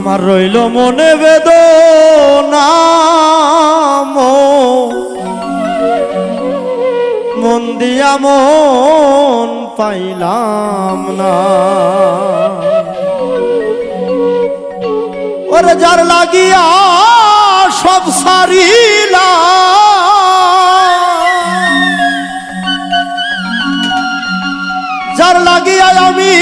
আমার রইল মনে বেদনা, মন। দিয়া মন পাইলাম না। ওরে যার লাগিয়া সব সারিলা। যার লাগিয়া আমি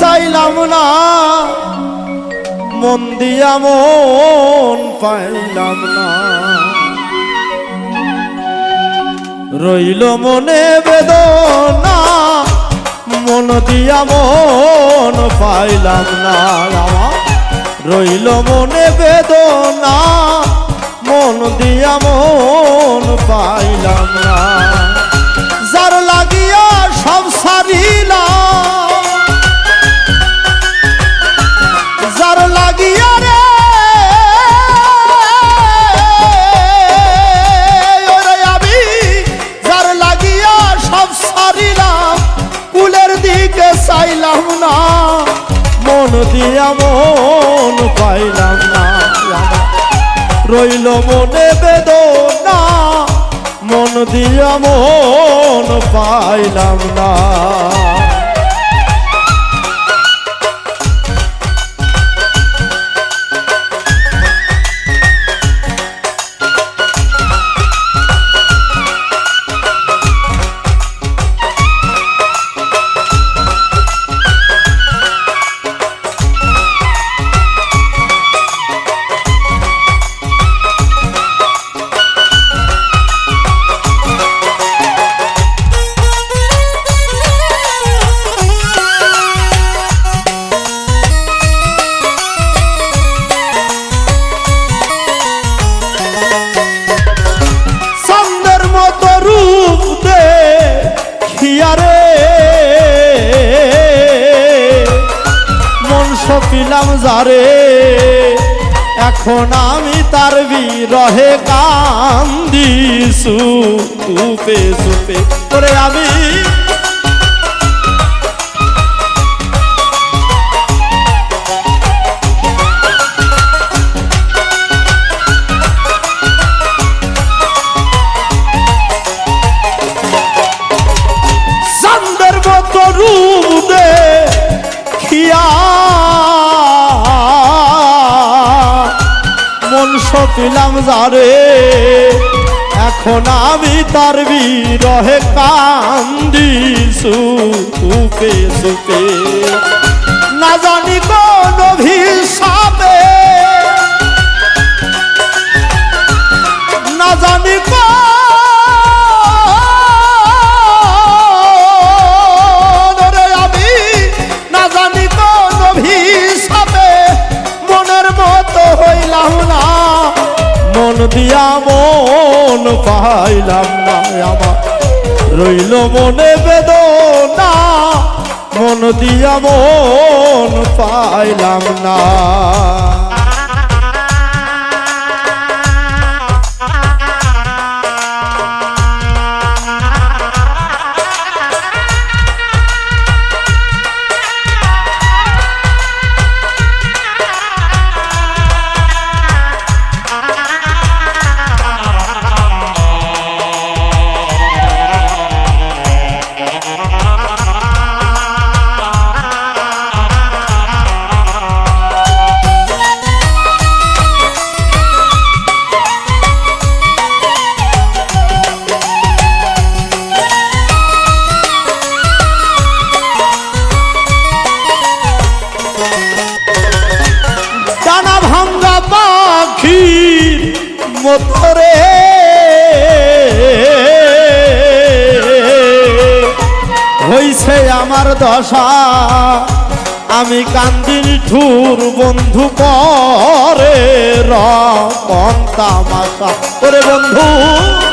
চাইলাম না। মন দিয়া মন পাইলাম না। রইল মনে বেদনা, মন দিয়া মন পাইলাম না। রইল মনে বেদনা, মন দিয়া মন পাইলাম না। দিয়া মন পাইলাম না রইল মনে বেদনা মন দিয়া মন পাইলাম না। জারে যারে এখন আমি তার বিরহে কান্দি সুপে সুপে করে আমি যারে এখন আমি তার বিরহে কান্দি সুপে সুপে না জানি কোন ভিসাবে না জানি কোন দিয়া মন পাইলাম না আমার। রইল মনে বেদনা মন দিয়া মন পাইলাম না। মতরে হইছে আমার দশা। আমি কান্দির ঠুর বন্ধু পরে রকম তামাশা। বন্ধু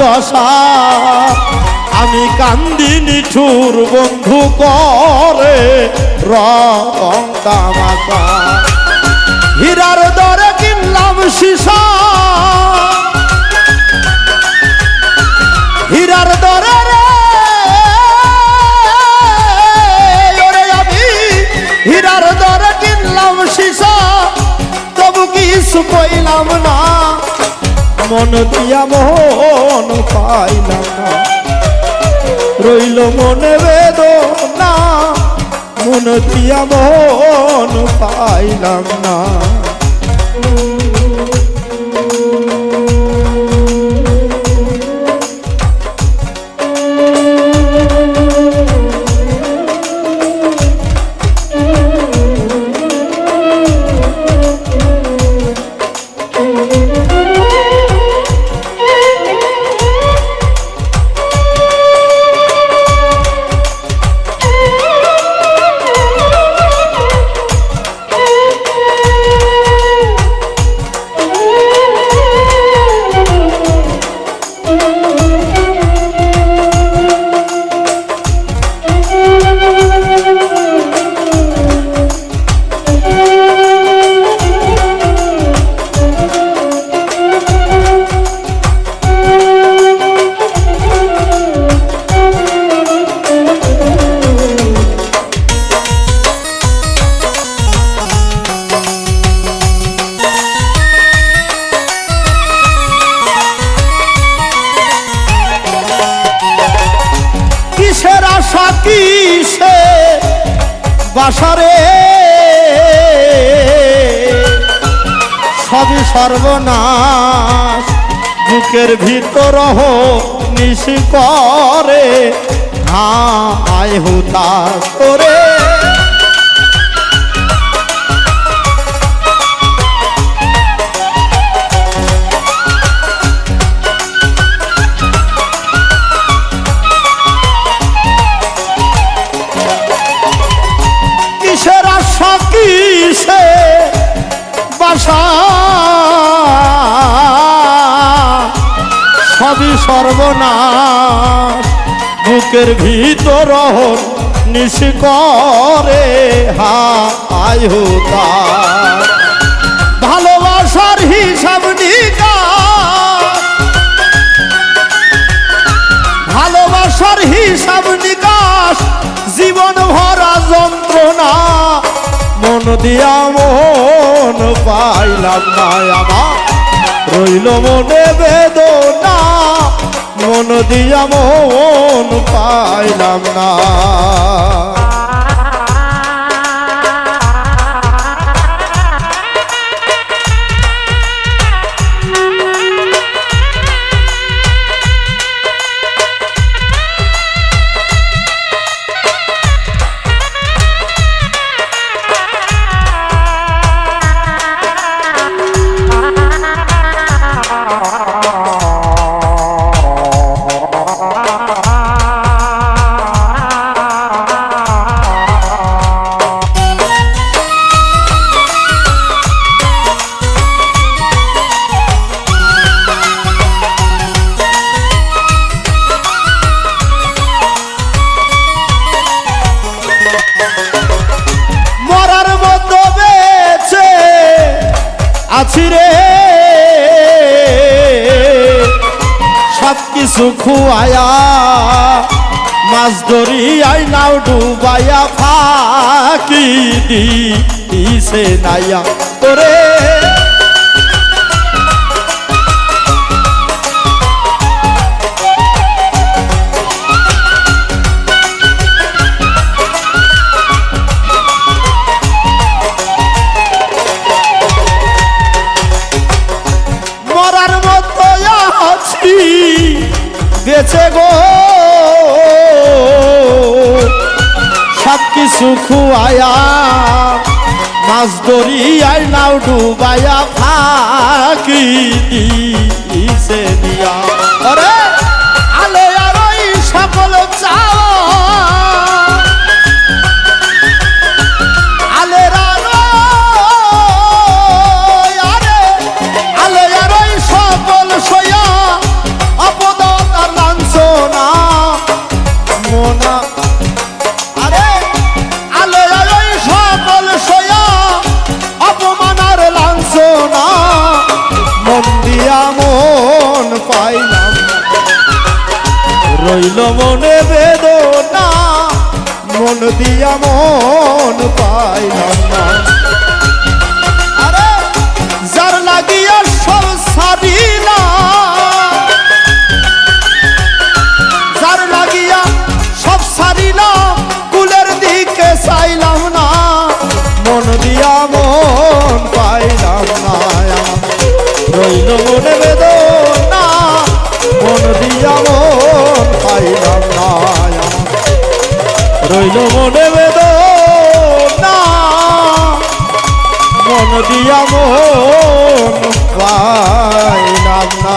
দশা। আমি কান্দিনি ঠুর বন্ধু করে রং হীরার দরে কিনলাম সীসা। হীরার দরে রে। আমি হীরার দরে কিনলাম সীসা। তবু কিছু কইলাম না। মন দিয়া মন পাইলাম রইল মনে বেদনা মন দিয়া মন পাইলাম না। বাসারে। সবই সর্বনাশ বুকের ভিতর নিশি করে। আয় হুতাশ করে সবই সর্বনাশ। বুকের ভিতর নিশ করে হায় হুতা ভালোবাসার হিসাব নিকাশ ভালোবাসার হিসাব নিকাশ, জীবন ভরা যন্ত্রণা। মন দিয়া মন পাইলাম না আমার। রইল মনে বেদনা। মন দিয়া মন পাইলাম না। আছি রে। সব কিছু খুয়ায়া মাছ আই নাও ডুবাইয়া ফাঁকি দিছে নাইয়া। তোরে মাছ দরিয়ায় নাও ডুবাইয়া ফাঁকি দিছে দিয়া। দিয়া মন পাইলাম না যার লাগিয়া সব সারিলাম যার লাগিয়া সব সারিলাম কুলের দিকে চাইলাম না। মন দিয়া মন পাইলাম না রইল মনে মন দিয়া মন পাইলাম রইল মনে বেদনা। মন দিয়া মন পাইলাম না।